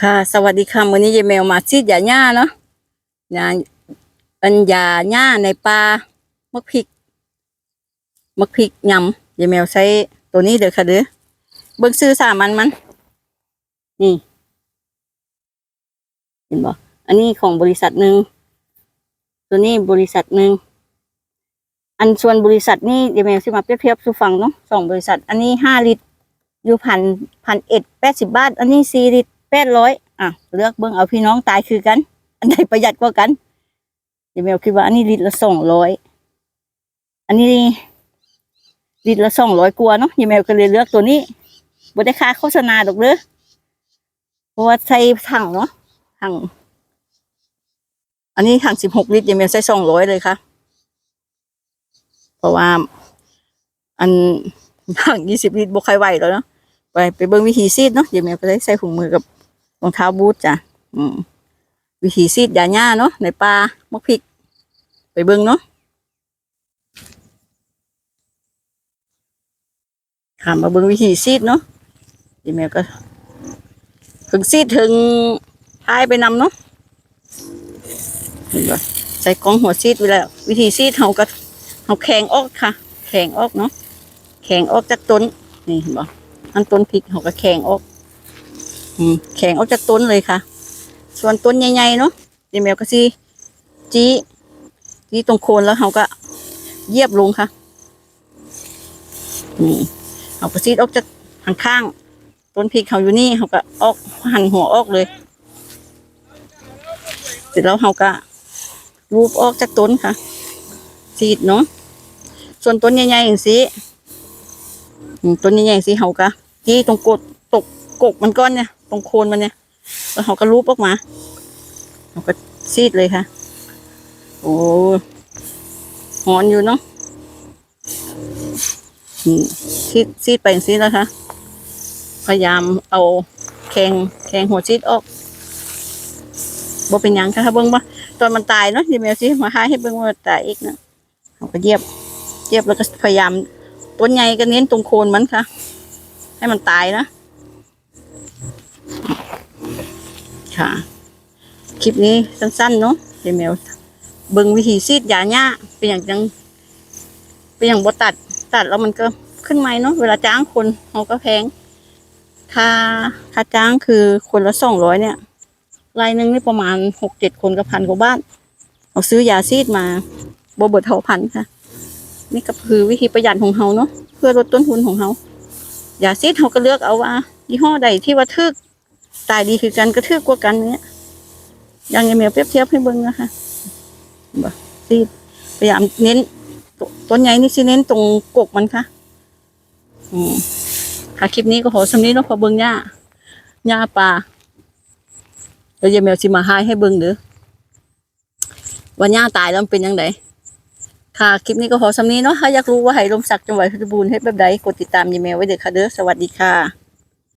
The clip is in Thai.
ค่ะ สวัสดีค่ะวันนี้ยายแมวมาซีดยาหญ้าเนาะยาอันยาหญ้าในปลามะพริกมะพริกยำยายแมวใช้ตัวนี้เด้อค่ะเด้อเบิ่งซื้อสามันมัน นี่ เห็นบ่อันนี้ของบริษัทหนึ่งตัวนี้บริษัทหนึ่งอันส่วนบริษัทนี่ยายแมวสิมาเปรียบเทียบสู่ฟังเนาะสองบริษัท อันนี้ห้าลิตรอยู่พันพันเอ็ดแปดสิบบาท อันนี้สี่ลิตร แปดร้อยอะเลือกเบิ่งเอาพี่น้องตายคือกัน อันไหนประหยัดกว่ากันเดี๋ยวแมวคิดว่าอันนี้ลิตรละสองร้อยอันนี้ลิตรละสองร้อยกว่าเนาะยายแมวก็เลยเลือกตัวนี้บได้ค่าโฆษณาดอกเด้อเพราะว่าใช้ถังเนาะถังอันนี้ถังสิบหกลิตรยายแมวใช้สองร้อยเลยค่ะ เพราะว่า อันถังยี่สิบลิตรบ่ใครไหวแล้วเนาะไปไปเบิ่งวิธีซีดเนาะเดียแม่ก็ได้ใส่ถุงมือกับ รองเท้าบูทจ้ะอืมวิธีซีดยาหญ้าเนาะในป่ามะพริก ไปเบิ่งเนาะค่ะมาเบิ่งวิธีซีดเนาะดีแม่ก็ถึงซีดถึงพายไปนำเนาะเห็นบ่ใส่กองหัวซีดไว้แล้ววิธีซีดเฮาก็เฮาแข็งออกค่ะ แข็งออกเนาะแข็งออกจากต้นนี่เห็นบ่อันต้นพริกเขาก็แข็งออก แข็งออกจากต้นเลยค่ะ ส่วนต้นใหญ่ๆเนาะเดี๋ยวแมวก็สิจี้จี้ตรงโคนแล้วเขาก็เยียบลงค่ะนี่เขาก็ซีดออกจากข้างต้นพริกเขาอยู่นี่เขาก็ออกหั่นหัวออกเลย เสร็จแล้วเขาก็รูปออกจากต้นค่ะซีดเนาะส่วนต้นใหญ่ๆอย่างนี้อืมต้นใหญ่ๆสิเขาก็ที่ตรงกดตกกกมันก้อนเนี่ย ตรงโคนมันเนี่ยแล้วเขาก็รูปออกมาเขาก็ซีดเลยค่ะ โอ้หอนอยู่เนาะซีดซีดไปอย่างนี้แล้วค่ะ พยายามเอาแข็งแข็งหัวซีดออกบ่เป็นยังค่ะเบิ่งว่ตอนมันตายเนาะเดี๋ยวแมวสิมาหาให้เบิ่งว่าตายอีกเนาะเขาก็เยียบเยียบแล้วก็พยายามต้นใหญ่ก็เน้นตรงโคนมันค่ะ ให้มันตายนะ ค่ะ คลิปนี้สั้นๆเนาะเดี๋ยวแมวเบิ่งวิธีซีดยาหญ้าเป็นอย่างจังเป็นอย่างบตัด ตัดแล้วมันก็ขึ้นไหมเนาะเวลาจ้างคนเขาก็แพงค่าค่าจ้างคือคนละสองร้อยเนี่ยรายหนึ่งนี่ประมาณหกเจ็ดคนกับพันกว่าบ้านเอาซื้อยาซีดมาบเบิดเท่าพันค่ะ นี่ก็คือวิธีประหยัดของเขาเนาะเพื่อลดต้นทุนของเขายาซีดเขาก็เลือกเอาว่ายี่ห้อใดที่ว่าทึก ตายดีคือกันก็ทึกกว่ากันเนี่ยอย่างยายแมวเปรียบเทียบให้เบิ่งนะคะบ่ซีดพยายามเน้นตต้นใหญ่นี่สิเน้นตรงกกมันค่ะ อืมค่ะคลิปนี้ก็ขอสำนี้เนาะพอเบิ่งหญ้าหญ้าป่าแล้วยายแมวสิมาให้ให้เบิ่งเด้อว่าหญ้าตายแล้วมันเป็นยังไงค่ะ คลิปนี้ก็ขอสำนี้เนาะถ้าอยากรู้ว่าไหลมศักดิ์จังหวัดเพชรบูรณ์เฮ็ดแบบใดกดติดตามยีเมลไว้เด้อค่ะเด้อสวัสดีค่ะ